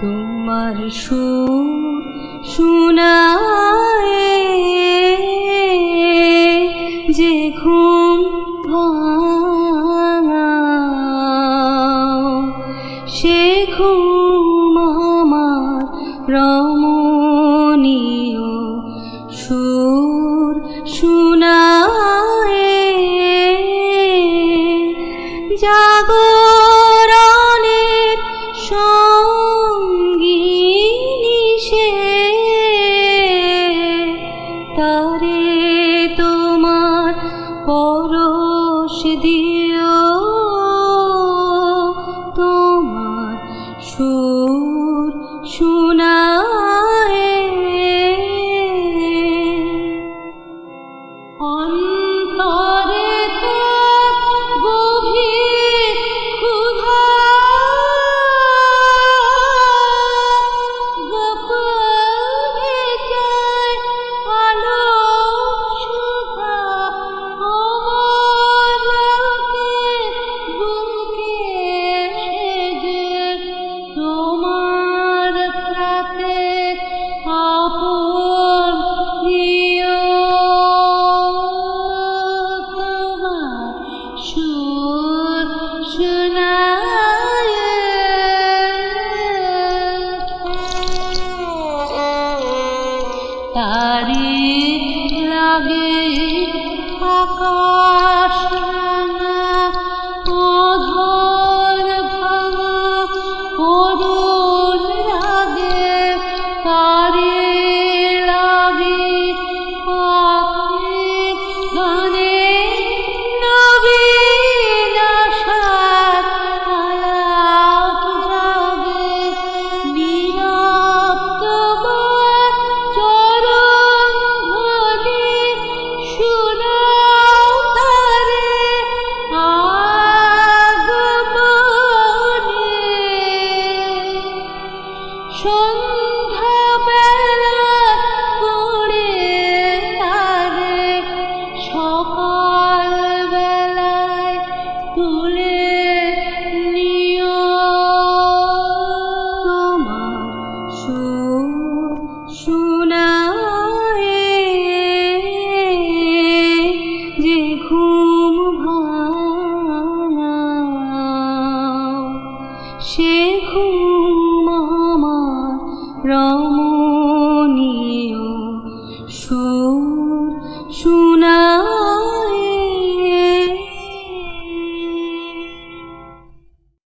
তোমার সুর শোনায় যে ঘুম সে ঘুম আমার রমণীয় সুর শোনায়। জাগো তারে তোমার পরশ দিও তোমার সুর শুনায়। অন্তর তারি লাগে আকাশ। সে ঘুম আমার রঙ